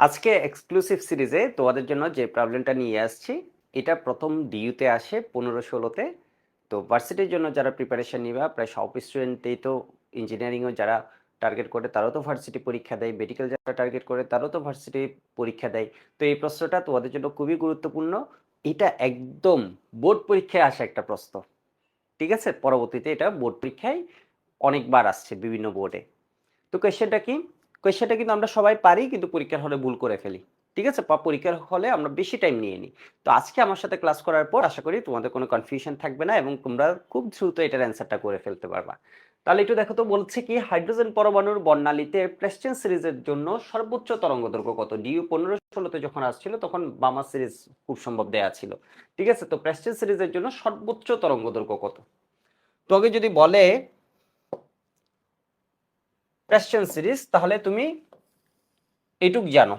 আজকে এক্সক্লুসিভ সিরিজে তোমাদের জন্য যে প্রবলেমটা নিয়ে আসছি, এটা প্রথম ডিইউতে আসে পনেরো ষোলোতে তো। ভার্সিটির জন্য যারা প্রিপারেশন নিবা, প্রায় সব স্টুডেন্টেই তো ইঞ্জিনিয়ারিংও যারা টার্গেট করে, তারাও তো ভার্সিটি পরীক্ষা দেয়। মেডিকেল যারা টার্গেট করে, তারাও তো ভার্সিটি পরীক্ষা দেয়। তো এই প্রশ্নটা তোমাদের জন্য খুবই গুরুত্বপূর্ণ। এটা একদম বোর্ড পরীক্ষায় আসা একটা প্রশ্ন। ঠিক আছে? পরবর্তীতে এটা বোর্ড পরীক্ষায় অনেকবার আসছে বিভিন্ন বোর্ডে তো কোয়েশ্চেনটা কি? কোয়েশ্চেনটা কিন্তু আমরা সবাই পারি, কিন্তু পরীক্ষার হলে ভুল করে ফেলি। ঠিক আছে? পরীক্ষার হলে আমরা বেশি টাইম নিয়ে নিই। তো আজকে আমার সাথে ক্লাস করার পর আশা করি তোমাদের কোনো কনফিউশন থাকবে না এবং তোমরা খুব দ্রুত এটার অ্যান্সারটা করে ফেলতে পারবা। তাহলে একটু দেখো তো বলছে কি হাইড্রোজেন পরমাণুর বর্ণালীতে প্রেস্টেন সিরিজের জন্য সর্বোচ্চ তরঙ্গ দৈর্ঘ্য কত? ডিউ পনেরো ষোলোতে যখন আসছিল, তখন বামা সিরিজ খুব সম্ভব দেয়া ছিল। ঠিক আছে? তো প্রেস্টেন সিরিজের জন্য সর্বোচ্চ তরঙ্গ দৈর্ঘ্য কত? তোকে যদি বলে প্রেস্টেন সিরিজ তাহলে তুমি এইটুক জানো।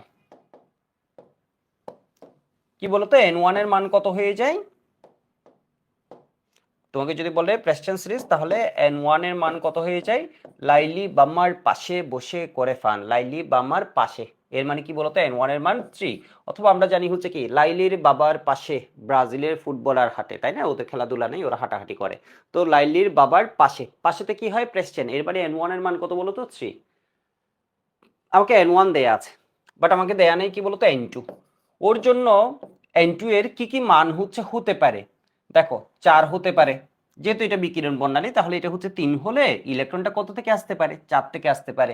কি বলতো এন ওয়ানের মান কত হয়ে যায়? তোমাকে যদি বলে প্রেস্টেন সিরিজ তাহলে এন ওয়ানের মান কত হয়ে যায়? লাইলি বাম্মার পাশে বসে করে ফান লাইলি বাম্মার পাশে। এর মানে কি বলতো? এন ওয়ানের মান থ্রি অথবা আমরা জানি হচ্ছে কি, লাইলির বাবার পাশে ব্রাজিলের ফুটবলার হাঁটে, তাই না? ওদের খেলাধুলা নেই, ওরা হাঁটাহাঁটি করে। তো লাইলির বাবার পাশে, পাশেতে কি হয়? প্রেস্টেন এর মানে এন ওয়ানের মান কত বলতো? থ্রি আমাকে এন ওয়ান দেয়া আছে বাট আমাকে দেয়া নেই কি বলতো? এন টু ওর জন্য এন টু এর কি কি মান হচ্ছে? হতে পারে। দেখো, চার হতে পারে। যেহেতু এটা বিকিরণ বর্ণালী, তাহলে এটা হচ্ছে তিন হলে ইলেকট্রনটা কত থেকে আসতে পারে? চার থেকে আসতে পারে।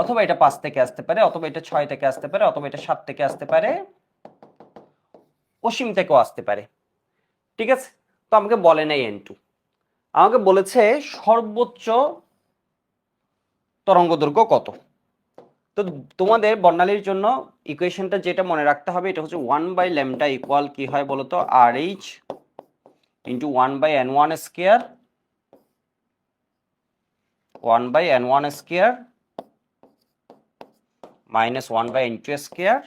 অথবা এটা পাঁচ থেকে আসতে পারে, অথবা এটা ছয় থেকে আসতে পারে, অথবা এটা সাত থেকে আসতে পারে, অসীম থেকেও আসতে পারে। ঠিক আছে? তো আমাকে বলে নাই এন টু আমাকে বলেছে সর্বোচ্চ তরঙ্গ দৈর্ঘ্য কত? তো তোমাদের বর্ণালীর জন্য ইকুয়েশনটা যেটা মনে রাখতে হবে, এটা হচ্ছে ওয়ান বাই ল্যামডা ইকুয়াল কি হয় বলতো? R H into one by N one square one by N one square minus one by N two square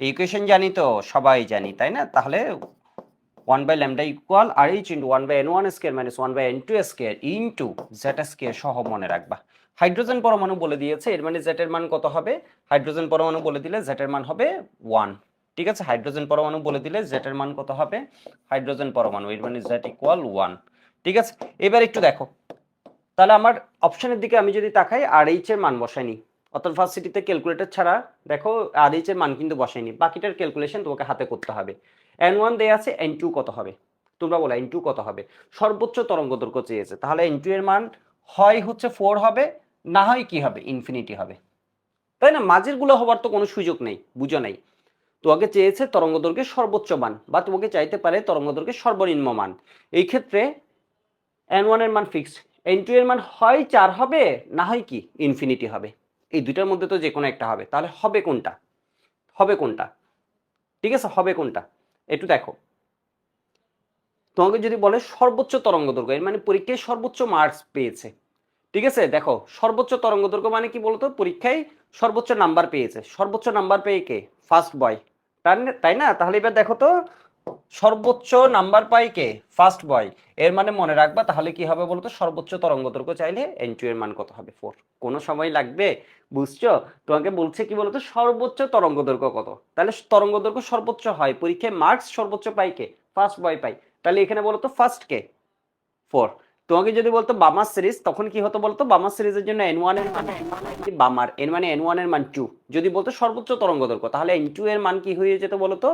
equation জানি তো, সবাই জানি, তাই না? তাহলে one by lambda equal R H into one by N one square minus one by N two square into Z square সহ মনে রাখবা। হাইড্রোজেন পরমাণু বলে দিয়েছে, এর মানে জেটের মান কত হবে? হাইড্রোজেন পরমাণু বলে দিলে জেটের মান হবে ওয়ান ঠিক আছে? হাইড্রোজেন পরমাণু বলে দিলে জেটের মান কত হবে? হাইড্রোজেন পরমাণু, এর মানে জেট ইকুয়াল ওয়ান ঠিক আছে? এবার একটু দেখো। তাহলে আমার অপশনের দিকে আমি যদি তাকাই আর এইচ এর মান বসাইনি অর্থাৎ ভার্সিটিতে ক্যালকুলেটর ছাড়া, দেখো আর এইচ এর মান কিন্তু বসাইনি বাকিটার ক্যালকুলেশন তোমাকে হাতে করতে হবে। এন ওয়ান দেয়া আছে এন টু কত হবে? তোমরা বলো এন টু কত হবে? সর্বোচ্চ তরঙ্গ দৈর্ঘ্য চেয়েছে। তাহলে এন টু এর মান হয় হচ্ছে ফোর হবে, না হয় কি হবে? ইনফিনিটি হবে। তাই না? মাঝেরগুলো হবার তো কোনো সুযোগ নেই, বুঝো নাই। তোমাকে চেয়েছে তরঙ্গ দৈর্ঘ্যের সর্বোচ্চ মান, বা তোমাকে চাইতে পারে তরঙ্গ দৈর্ঘ্যের সর্বনিম্ন মান। এই ক্ষেত্রে এন ওয়ানের মান ফিক্সড এন টু এর মান হয় চার হবে, না হয় কি ইনফিনিটি হবে। এই দুইটার মধ্যে তো যে কোনো একটা হবে। তাহলে হবে কোনটা? হবে কোনটা? ঠিক আছে, হবে কোনটা? একটু দেখো। তোমাকে যদি বলে সর্বোচ্চ তরঙ্গ দৈর্ঘ্য এর মানে পরীক্ষায় সর্বোচ্চ মার্কস পেয়েছে। ঠিক আছে, দেখো, সর্বোচ্চ তরঙ্গ দৈর্ঘ্য মানে কি বলতো? পরীক্ষায় সর্বোচ্চ নাম্বার পেয়েছে। সর্বোচ্চ নাম্বার পেয়ে কে? ফার্স্ট বয় তাই না? তাহলে এবার দেখো তো, সর্বোচ্চ নাম্বার পাই কে? ফার্স্ট বয় এর মানে মনে রাখবা, তাহলে কি হবে বলতো? সর্বোচ্চ তরঙ্গ দৈর্ঘ্য চাইলে এন টু এর মান কত হবে? ফোর কোনো সময় লাগবে? বুঝছ? তোমাকে বলছে কি বলতো? সর্বোচ্চ তরঙ্গ দৈর্ঘ্য কত? তাহলে তরঙ্গ দৈর্ঘ্য সর্বোচ্চ হয়। পরীক্ষায় মার্কস সর্বোচ্চ পাই কে? ফার্স্ট বয় পাই। তাহলে এখানে বলতো ফার্স্ট কে? ফোর তোমাকে যদি বলতো বামার সিরিজ, তখন কি হতো বলতো? বামার সিরিজের জন্য এন ওয়ানের মান বামার এন মানে এন ওয়ানের মান টু যদি বলতো সর্বোচ্চ তরঙ্গ দৈর্ঘ্য, তাহলে এন টু এর মান কি হয়ে যেত বলতো?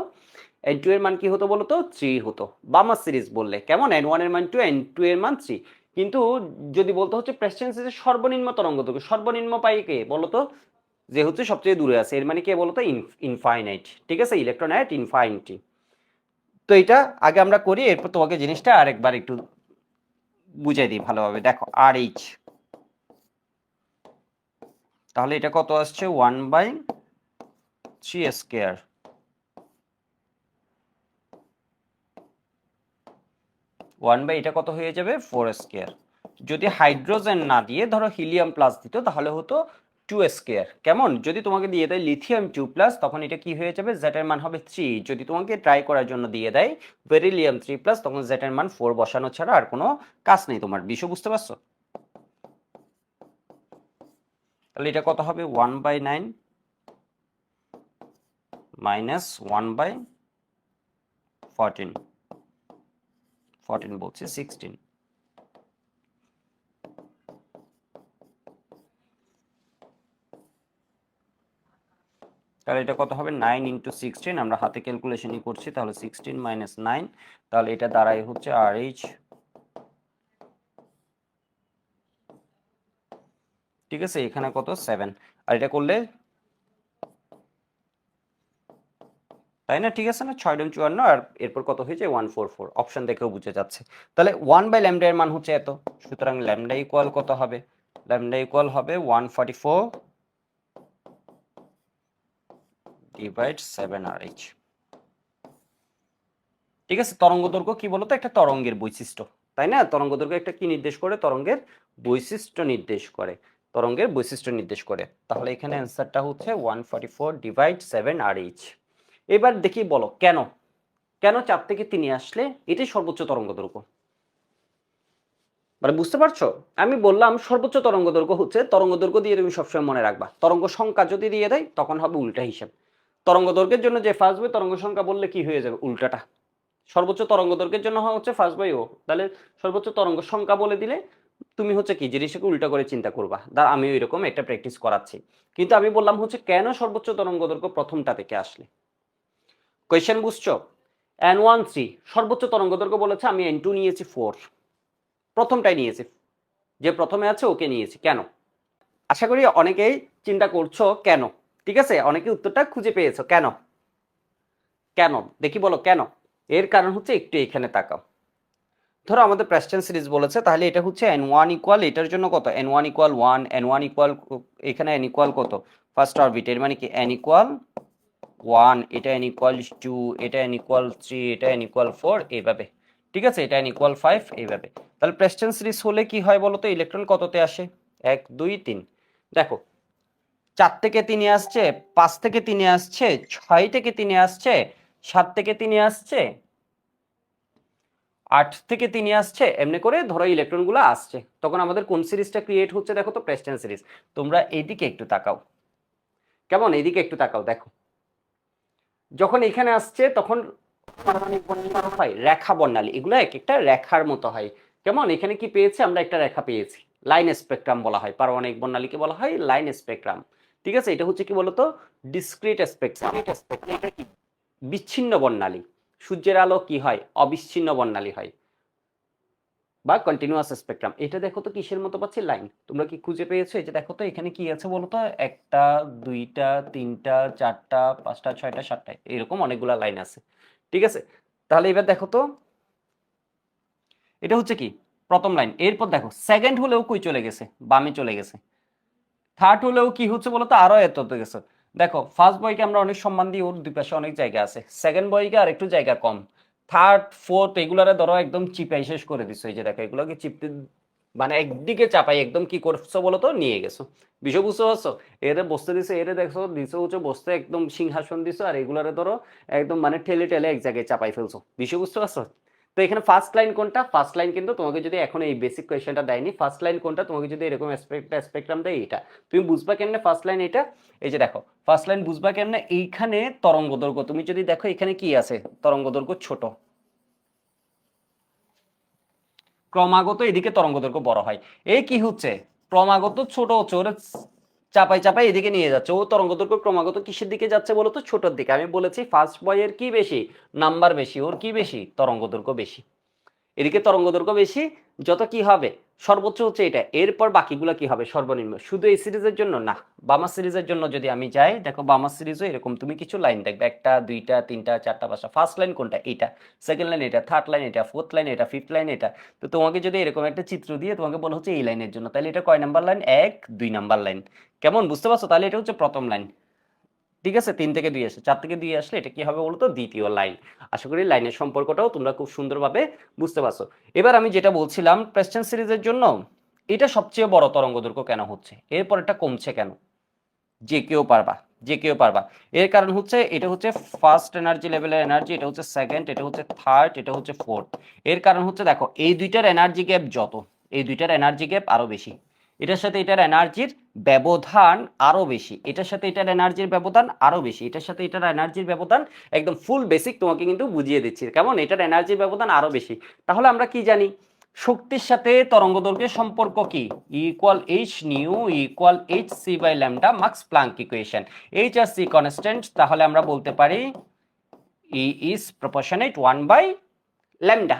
এন টু এর মান কি হতো বলতো? থ্রি হতো। বামার সিরিজ বললে, কেমন? এন ওয়ানের মান টু এন টু এর মান থ্রি কিন্তু যদি বলতো হচ্ছে প্রেসিডেন্ট সিরিজের সর্বনিম্ন তরঙ্গ দৈর্ঘ্য, সর্বনিম্ন পাই কে বলতো? যে হচ্ছে সবচেয়ে দূরে আছে, এর মানে কে বলতো? ইনফাইনাইট ঠিক আছে? ইলেকট্রন অ্যাট ইনফাইনিটি তো এটা আগে আমরা করি, এরপর তোমাকে জিনিসটা আরেকবার একটু বুঝাই দিই ভালোভাবে। দেখো আর এইচ তাহলে এটা কত আসছে? One by three square one by এটা কত হয়ে যাবে? ফোর স্কোয়ার যদি হাইড্রোজেন না দিয়ে ধরো হিলিয়াম প্লাস দিত, তাহলে হতো টু স্কোয়ার কেমন? যদি তোমাকে দিয়ে দেয় লিথিয়াম টু প্লাস তখন এটা কি হয়ে যাবে? জেটের মান হবে থ্রি যদি তোমাকে ট্রাই করার জন্য দিয়ে দেয় বেরিলিয়াম থ্রি প্লাস তখন জেটের মান ফোর বসানো ছাড়া আর কোনো কাজ নেই তোমার। বিষয় বুঝতে পারছ? তাহলে এটা কত হবে? One by nine minus one by fourteen fourteen বলছে সিক্সটিন তাহলে এটা কত হবে? নাইন ইন্টু সিক্সটিন আমরা হাতে ক্যালকুলেশনই করছি, তাহলে সিক্সটিন মাইনাস নাইন তাহলে এটা দাঁড়াই হচ্ছে আর এইচ ঠিক আছে? এখানে কত? সেভেন আর এটা করলে তাই না? ঠিক আছে না? ছয় ডন চুয়ান্ন, আর এরপর কত হয়েছে? ওয়ান ফোর ফোর অপশন দেখেও বুঝে যাচ্ছে। তাহলে ওয়ান বাই ল্যামডা এর মান হচ্ছে এত। সুতরাং ল্যামডা ইকুয়াল কত হবে? ল্যামডা ইকুয়াল হবে one forty four divide seven R H ঠিক আছে, তরঙ্গ দৈর্ঘ্য কি বলতো? একটা তরঙ্গের বৈশিষ্ট্য, তাই না? তরঙ্গ দৈর্ঘ্য একটা কি নির্দেশ করে? তরঙ্গের বৈশিষ্ট্য নির্দেশ করে, তরঙ্গের বৈশিষ্ট্য নির্দেশ করে। তাহলে এখানে অ্যান্সারটা হচ্ছে one forty four divide seven R H এবার দেখি বলো, কেন? কেন চার থেকে তিনি আসলে এটাই সর্বোচ্চ তরঙ্গ দৈর্ঘ্য? মানে বুঝতে পারছ? আমি বললাম সর্বোচ্চ তরঙ্গ দৈর্ঘ্য হচ্ছে তরঙ্গ দৈর্ঘ্য দিয়ে তুমি সবসময় মনে রাখবা। তরঙ্গ সংখ্যা যদি দিয়ে দেয়, তখন হবে উল্টা হিসাব। তরঙ্গ দৈর্ঘ্যের জন্য যে ফার্স্ট বই তরঙ্গ সংখ্যা বললে কি হয়ে যাবে? উল্টাটা। সর্বোচ্চ তরঙ্গ দৈর্ঘ্যের জন্য হচ্ছে ফার্স্ট বই ও। তাহলে সর্বোচ্চ তরঙ্গ সংখ্যা বলে দিলে তুমি হচ্ছে কি? জিনিসটাকে উল্টা করে চিন্তা করবা। দা, আমি ওই রকম একটা প্র্যাকটিস করাচ্ছি। কিন্তু আমি বললাম হচ্ছে কেন সর্বোচ্চ তরঙ্গ দৈর্ঘ্য প্রথমটা থেকে আসলে? কোয়েশ্চেন বুঝছ? এন ওয়ান থ্রি সর্বোচ্চ তরঙ্গ দৈর্ঘ্য বলেছে আমি এন টু নিয়েছি ফোর প্রথমটাই নিয়েছি। যে প্রথমে আছে ওকে নিয়েছি। কেন? আশা করি অনেকেই চিন্তা করছ কেন? ঠিক আছে? অনেকে উত্তরটা খুঁজে পেয়েছ। কেন? কেন? দেখি বলো কেন? এর কারণ হচ্ছে একটু এখানে তাকাও। ধরো আমাদের প্রেস্টেন সিরিজ বলেছে, তাহলে এটা হচ্ছে এন ওয়ান ইকুয়াল এটার জন্য কত? N one equal one N one equal এখানে এন ইকুয়াল কত? ফার্স্ট অরবিট এর মানে কি? এন ইকুয়াল ওয়ান এটা এন ইকুয়াল টু এটা এন ইকুয়াল থ্রি এটা এন ইকুয়াল ফোর এইভাবে। ঠিক আছে? এটা এন ইকুয়াল ফাইভ এইভাবে। তাহলে প্রেস্টেন সিরিজ হলে কি হয় বলো তো? ইলেকট্রন কততে আসে? এক, দুই, তিন। দেখো চার থেকে তিনে আসছে, পাঁচ থেকে তিনে আসছে, ছয় থেকে তিনে আসছে, সাত থেকে তিনে আসছে, আট থেকে তিনে আসছে, এমনি করে ধরো ইলেকট্রনগুলো আসছে। তখন আমাদের কোন সিরিজটা ক্রিয়েট হচ্ছে দেখো তো প্রেস্টেন সিরিজ। তোমরা এইদিকে একটু তাকাও। কেমন? এইদিকে একটু তাকাও, দেখো। যখন এখানে আসছে, তখন হয়, রেখা বর্ণালী। এগুলো এক একটা রেখার মতো হয়। কেমন? এখানে কি পেয়েছি? আমরা একটা রেখা পেয়েছি। লাইন স্পেকট্রাম বলা হয়। পারমাণবিক বর্ণালীকে বলা হয় লাইন স্পেকট্রাম। ঠিক আছে? এটা হচ্ছে কি বলতো? ডিসক্রিট কি? বিচ্ছিন্ন বর্ণালী। সূর্যের আলো কি হয়? অবিচ্ছিন্ন বর্ণালী হয়। বা কন্টিনিউয়াস স্পেকট্রাম এটা দেখো তো কিসের মতো পাচ্ছি? লাইন তোমরা কি খুঁজে পেয়েছ? এই যে দেখো তো, এখানে কি আছে বলো তো একটা, দুইটা, তিনটা, চারটা, পাঁচটা, ছয়টা, সাতটা, এরকম অনেকগুলা লাইন আছে। ঠিক আছে? তাহলে এবার দেখো তো, এটা হচ্ছে কি? প্রথম লাইন এরপর দেখো সেকেন্ড হলেও কই চলে গেছে? বামে চলে গেছে। থার্ড হলেও কি হচ্ছে বলতো? আরও এত গেছে। দেখো ফার্স্ট বয়কে আমরা অনেক সম্মান দিই, ওর দুই পাশে অনেক জায়গা আছে। সেকেন্ড বয়কে আর একটু জায়গা কম। থার্ড ফোর্থ এগুলারে ধরো একদম চিপাই শেষ করে দিছো। এই যে দেখো, এগুলোকে চিপতে মানে একদিকে চাপাই, একদম কি করছ বলো তো নিয়ে গেছো। বিষয় বুঝতে পারছ? এরে বসতে দিছে, এরে দেখছ, দিছো হচ্ছে বসতে, একদম সিংহাসন দিছো, আর এগুলারে ধরো একদম মানে ঠেলে ঠেলে এক জায়গায় চাপাই ফেলছো। বিষয় বুঝতে পারছ? তো এখানে ফার্স্ট লাইন কোনটা? ফার্স্ট লাইন কিন্তু তোমাকে যদি এখন এই বেসিক কোয়েশ্চেনটা দেয়নি ফার্স্ট লাইন কোনটা? তোমাকে যদি এরকম স্পেকট্রাম দেয় এটা তুমি বুঝবা কেমনে ফার্স্ট লাইন এটা এই যে দেখো ফার্স্ট লাইন বুঝবা কেমনে? এইখানে তরঙ্গ দৈর্ঘ্য, তুমি যদি দেখো এখানে কি আছে? তরঙ্গ দৈর্ঘ্য ছোট। ক্রমাগত এদিকে তরঙ্গ দৈর্ঘ্য বড় হয়। এই কি হচ্ছে? ক্রমাগত ছোট হচ্ছে চাপাই চাপাই এদিকে নিয়ে যাচ্ছে। ও তরঙ্গ দৈর্ঘ্য ক্রমাগত কিসের দিকে যাচ্ছে বলো তো ছোটোর দিকে। আমি বলেছি ফার্স্ট বয়ের কি বেশি? নাম্বার বেশি। ওর কি বেশি? তরঙ্গ দৈর্ঘ্য বেশি। এদিকে তরঙ্গ দৈর্ঘ্য বেশি, যত কি হবে? সর্বোচ্চ হচ্ছে এটা। এরপর বাকিগুলো কি হবে? সর্বনিম্ন। শুধু এই সিরিজের জন্য না, বামা সিরিজের জন্য যদি আমি যাই, দেখো বামা সিরিজও এরকম তুমি কিছু লাইন দেখবে। একটা, দুইটা, তিনটা, চারটা, পাঁচটা। ফার্স্ট লাইন কোনটা? এটা। সেকেন্ড লাইন এটা। থার্ড লাইন এটা। ফোর্থ লাইন এটা। ফিফথ লাইন এটা। তো তোমাকে যদি এরকম একটা চিত্র দিয়ে তোমাকে বলা হচ্ছে এই লাইনের জন্য, তাহলে এটা কয় নাম্বার লাইন এক, দুই নাম্বার লাইন কেমন? বুঝতে পারছ? তাহলে এটা হচ্ছে প্রথম লাইন ঠিক আছে? তিন থেকে দুই আসে। চার থেকে দুই আসলে এটা কি হবে বলতো? দ্বিতীয় লাইন। আশা করি লাইনের সম্পর্কটাও তোমরা খুব সুন্দরভাবে বুঝতে পারছ। এবার আমি যেটা বলছিলাম প্রেস্টেন সিরিজের জন্য, এটা সবচেয়ে বড় তরঙ্গ দৈর্ঘ্য কেন হচ্ছে? এরপর এটা কমছে কেন? যে কেউ পারবা, যে কেউ পারবা। এর কারণ হচ্ছে, এটা হচ্ছে ফার্স্ট এনার্জি লেভেলের এনার্জি এটা হচ্ছে সেকেন্ড এটা হচ্ছে থার্ড এটা হচ্ছে ফোর্থ এর কারণ হচ্ছে, দেখো, এই দুইটার এনার্জি গ্যাপ যত, এই দুইটার এনার্জি গ্যাপ আরও বেশি। এটার সাথে এটার এনার্জির ব্যবধান আরও বেশি। এটার সাথে এটার এনার্জির ব্যবধান আরও বেশি। এটার সাথে এটার এনার্জির ব্যবধান একদম ফুল বেসিক তোমাকে কিন্তু বুঝিয়ে দিচ্ছি। কেমন? এটার এনার্জির ব্যবধান আরও বেশি। তাহলে আমরা কি জানি? শক্তির সাথে তরঙ্গ দৈর্ঘ্যের সম্পর্ক কি? Equal H nu equal H C by lambda Max Planck equation H R C constant তাহলে আমরা বলতে পারি E is proportionate one by lambda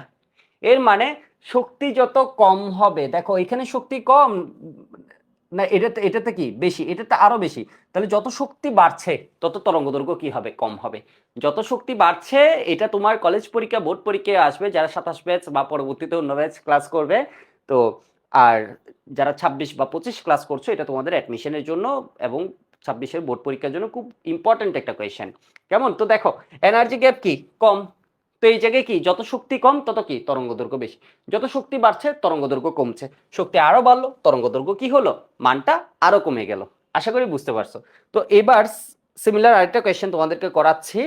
এর মানে শক্তি যত কম হবে, দেখো এখানে শক্তি কম না, এটাতে এটাতে কি? বেশি, এটাতে আরও বেশি। তাহলে যত শক্তি বাড়ছে, তত তরঙ্গ দৈর্ঘ্য কি হবে? কম হবে। যত শক্তি বাড়ছে, এটা তোমার কলেজ পরীক্ষা বোর্ড পরীক্ষায় আসবে, যারা সাতাশ ব্যাচ বা পরবর্তীতে অন্য ব্যাচ ক্লাস করবে। তো, আর যারা ছাব্বিশ বা পঁচিশ ক্লাস করছ, এটা তোমাদের অ্যাডমিশনের জন্য এবং ছাব্বিশের বোর্ড পরীক্ষার জন্য খুব ইম্পর্ট্যান্ট একটা কোয়েশ্চেন কেমন? তো দেখো এনার্জি গ্যাপ কি? কম। তো এই জায়গায় কি যত শক্তি কম, তত কি তরঙ্গ দৈর্ঘ্য বেশি? যত শক্তি বাড়ছে, তরঙ্গ দৈর্ঘ্য কমছে। শক্তি আরও বাড়লো, তরঙ্গ দৈর্ঘ্য কি হলো? মানটা আরও কমে গেল। আশা করি বুঝতে পারছ। তো এবার সিমিলার আরেকটা কোয়েশ্চেন তোমাদেরকে করাচ্ছি।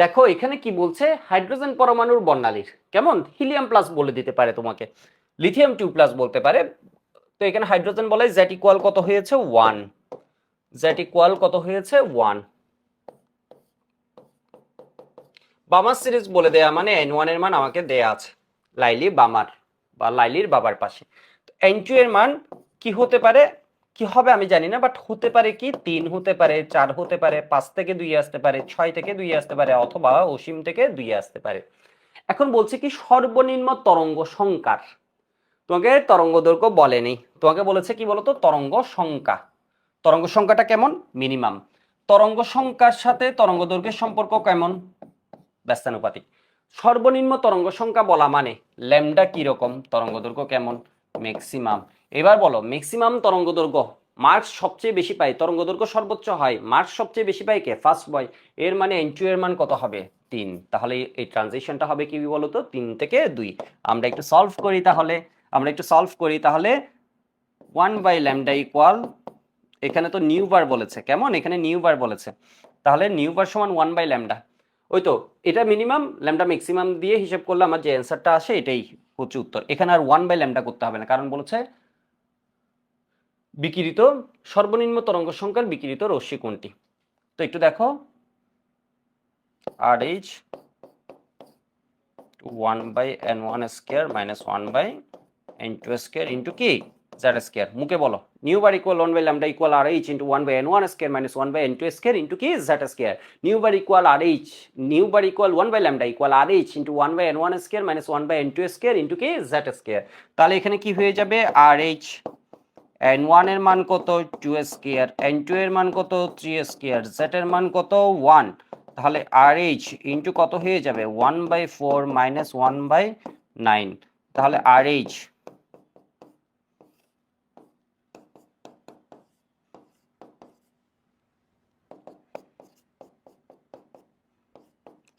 দেখো, এখানে কি বলছে? হাইড্রোজেন পরমাণুর বর্ণালীর। কেমন? হিলিয়াম প্লাস বলে দিতে পারে তোমাকে। লিথিয়াম টু প্লাস বলতে পারে। তো এখানে হাইড্রোজেন বলে জেট ইকুয়াল কত হয়েছে? ওয়ান জেট ইকুয়াল কত হয়েছে? ওয়ান বামার সিরিজ বলে দেয়া মানে এন ওয়ানের মান আমাকে দেয়া আছে, লাইলি বামার বা লাইলির বাবার পাশে। এন টু এর মান কি হতে পারে, কি হবে আমি জানি না বাট হতে পারে কি? তিন হতে পারে, চার হতে পারে, পাঁচ থেকে দুই আসতে পারে, ছয় থেকে দুই আসতে পারে, অথবা অসীম থেকে দুই আসতে পারে। এখন বলছে কি, সর্বনিম্ন তরঙ্গ সংখ্যার। তোমাকে তরঙ্গ দৈর্ঘ্য বলেনি। তোমাকে বলেছে কি বলতো? তরঙ্গ সংখ্যা। তরঙ্গ সংখ্যাটা কেমন? মিনিমাম। তরঙ্গ সংখ্যার সাথে তরঙ্গ দৈর্ঘ্যের সম্পর্ক কেমন? ব্যস্তানুপাতিক। সর্বনিম্ন তরঙ্গ সংখ্যা বলা মানে ল্যামডা কি রকম তরঙ্গ দৈর্ঘ্য কেমন? ম্যাক্সিমাম। এবার বলো, ম্যাক্সিমাম তরঙ্গ দৈর্ঘ্য মার্কস সবচেয়ে বেশি পায়? তরঙ্গ দৈর্ঘ্য সর্বোচ্চ হয় মার্কস সবচেয়ে বেশি পায় কে? First boy. এর মানে এনটু এর মান কত হবে? তিন। তাহলে এই ট্রানজিশনটা হবে কি বলতো? তিন থেকে দুই। আমরা একটু সলভ করি তাহলে। আমরা একটু সলভ করি তাহলে। ওয়ান বাই ল্যামডা ইকুয়াল এখানে তো নিউ বার বলেছে। কেমন? এখানে নিউ বার বলেছে। তাহলে নিউ বার সমান ওয়ান বাই ল্যামডা। ওই তো, এটা মিনিমাম ল্যামডা ম্যাক্সিমাম দিয়ে হিসেব করলে আমার যে অ্যান্সারটা আসে এটাই হচ্ছে উত্তর। এখানে আর ওয়ান বাই ল্যামডা করতে হবে না, কারণ বলেছে বিকিরিত সর্বনিম্ন তরঙ্গ সংখ্যার বিকিরিত রশ্মি কোনটি? তো একটু দেখো R H one by N one square minus one by N two square into কি জেড স্কোয়ার মুখে বলো। Nu bar equal one by lambda equal R H into one by N one square minus one by N two square into কি Z square nu bar equal R H nu bar equal one by lambda equal R H into one by N one square minus one by N two square into কি Z square তাহলে এখানে কি হয়ে যাবে? আর H N ওয়ানের মান কত? Two square N two এর মান কত? থ্রি স্কোয়ার জেড এর মান কত? ওয়ান তাহলে আর এইচ ইন্টু কত হয়ে যাবে? One by four minus one by nine তাহলে আর এইচ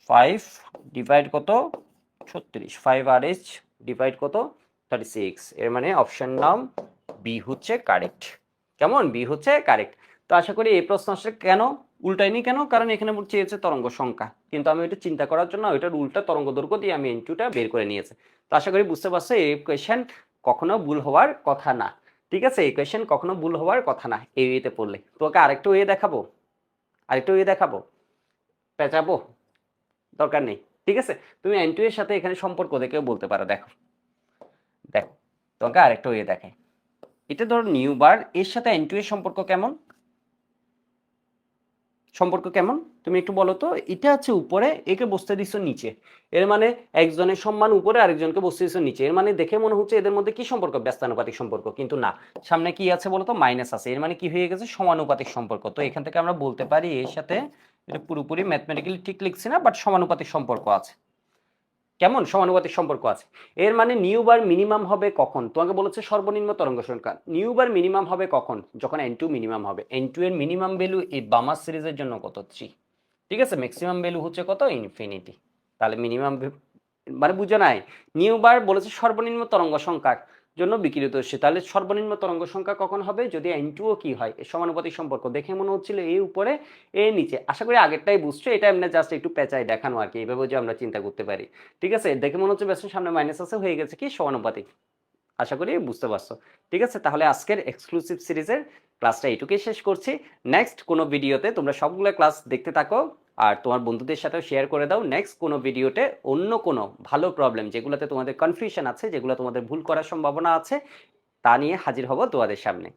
ফাইভ ডিভাইড কত? ছত্রিশ। ফাইভ আর এইচ ডিভাইড কত? থার্টি সিক্স এর মানে অপশন নাম বি হচ্ছে কারেক্ট কেমন? বি হচ্ছে কারেক্ট তো আশা করি এই প্রশ্ন আসলে কেন? উল্টাইনি কেন? কারণ এখানে চেয়েছে তরঙ্গ সংখ্যা। কিন্তু আমি ওইটা চিন্তা করার জন্য ওইটার উল্টা তরঙ্গ দৈর্ঘ্য দিয়ে আমি এনটুটা বের করে নিয়েছি। তো আশা করি বুঝতে পারছ, এই কোয়েশ্চেন কখনো ভুল হওয়ার কথা না। ঠিক আছে? এই কোয়েশ্চেন কখনো ভুল হওয়ার কথা না, এই ওয়েতে পড়লে। তোকে আরেকটা ওয়ে দেখাবো। আরেকটা ওয়ে দেখাবো। পেঁচাবো। দরকার নেই, ঠিক আছে? তুমি এন এর সাথে এখানে সম্পর্ক দেখেও বলতে পারো, দেখো। দেখো, তোমাকে আরেকটা ওয়ে দেখায় এটা ধরো নিউ বার এর সাথে এন এর সম্পর্ক কেমন? সম্পর্ক কেমন? তুমি একটু বলো তো। এটা আছে উপরে, একে বসতে দিছো নিচে। এর মানে একজনের সম্মান উপরে, আরেকজনকে বসতে দিছো নিচে। এর মানে দেখে মনে হচ্ছে এদের মধ্যে কি সম্পর্ক? ব্যস্তানুপাতিক সম্পর্ক। কিন্তু না, সামনে কি আছে বলো তো? মাইনাস আছে। এর মানে কি হয়ে গেছে? সমানুপাতিক সম্পর্ক। তো এখান থেকে আমরা বলতে পারি এর সাথে এটা পুরোপুরি ম্যাথমেটিক্যালি ঠিক লিখছি না বাট সমানুপাতিক সম্পর্ক আছে। কেমন সমানুপাতিক সম্পর্ক আছে? এর মানে নিউ বার মিনিমাম হবে কখন? তোমাকে বলেছে সর্বনিম্ন তরঙ্গ সংখ্যা। নিউ বার মিনিমাম হবে কখন? যখন এন টু মিনিমাম হবে। এন টু এর মিনিমাম ভ্যালু এই বামার সিরিজের জন্য কত? থ্রি ঠিক আছে? ম্যাক্সিমাম ভ্যালু হচ্ছে কত? ইনফিনিটি তাহলে মিনিমাম মানে বুঝো নাই? নিউ বার বলেছে সর্বনিম্ন তরঙ্গ সংখ্যার জন্য বিকিরিত। হচ্ছে তাহলে সর্বনিম্ন তরঙ্গ সংখ্যা কখন হবে? যদি এন টুও কি হয়? সমানুপাতিক সম্পর্ক দেখে মনে হচ্ছিল এই উপরে এ নিচে। আশা করি আগেরটাই বুঝছ, এটা এমনি জাস্ট একটু পেঁচাই দেখানো আর কি এইভাবে যে আমরা চিন্তা করতে পারি। ঠিক আছে? দেখে মনে হচ্ছে বেশ সামনে মাইনাস আছে, হয়ে গেছে কি? সমানুপাতিক। আশা করি বুঝতে পারছ। ঠিক আছে, তাহলে আজকের এক্সক্লুসিভ সিরিজের ক্লাসটা এটুকুই শেষ করছি। নেক্সট কোনো ভিডিওতে তোমরা সবগুলো ক্লাস দেখতে থাকো আর তোমার বন্ধুদের সাথেও শেয়ার করে দাও। নেক্সট কোনো ভিডিওতে অন্য কোনো ভালো প্রবলেম যেগুলোতে তোমাদের কনফিউশন আছে, যেগুলো তোমাদের ভুল করার সম্ভাবনা আছে, তা নিয়ে হাজির হব তোমাদের সামনে।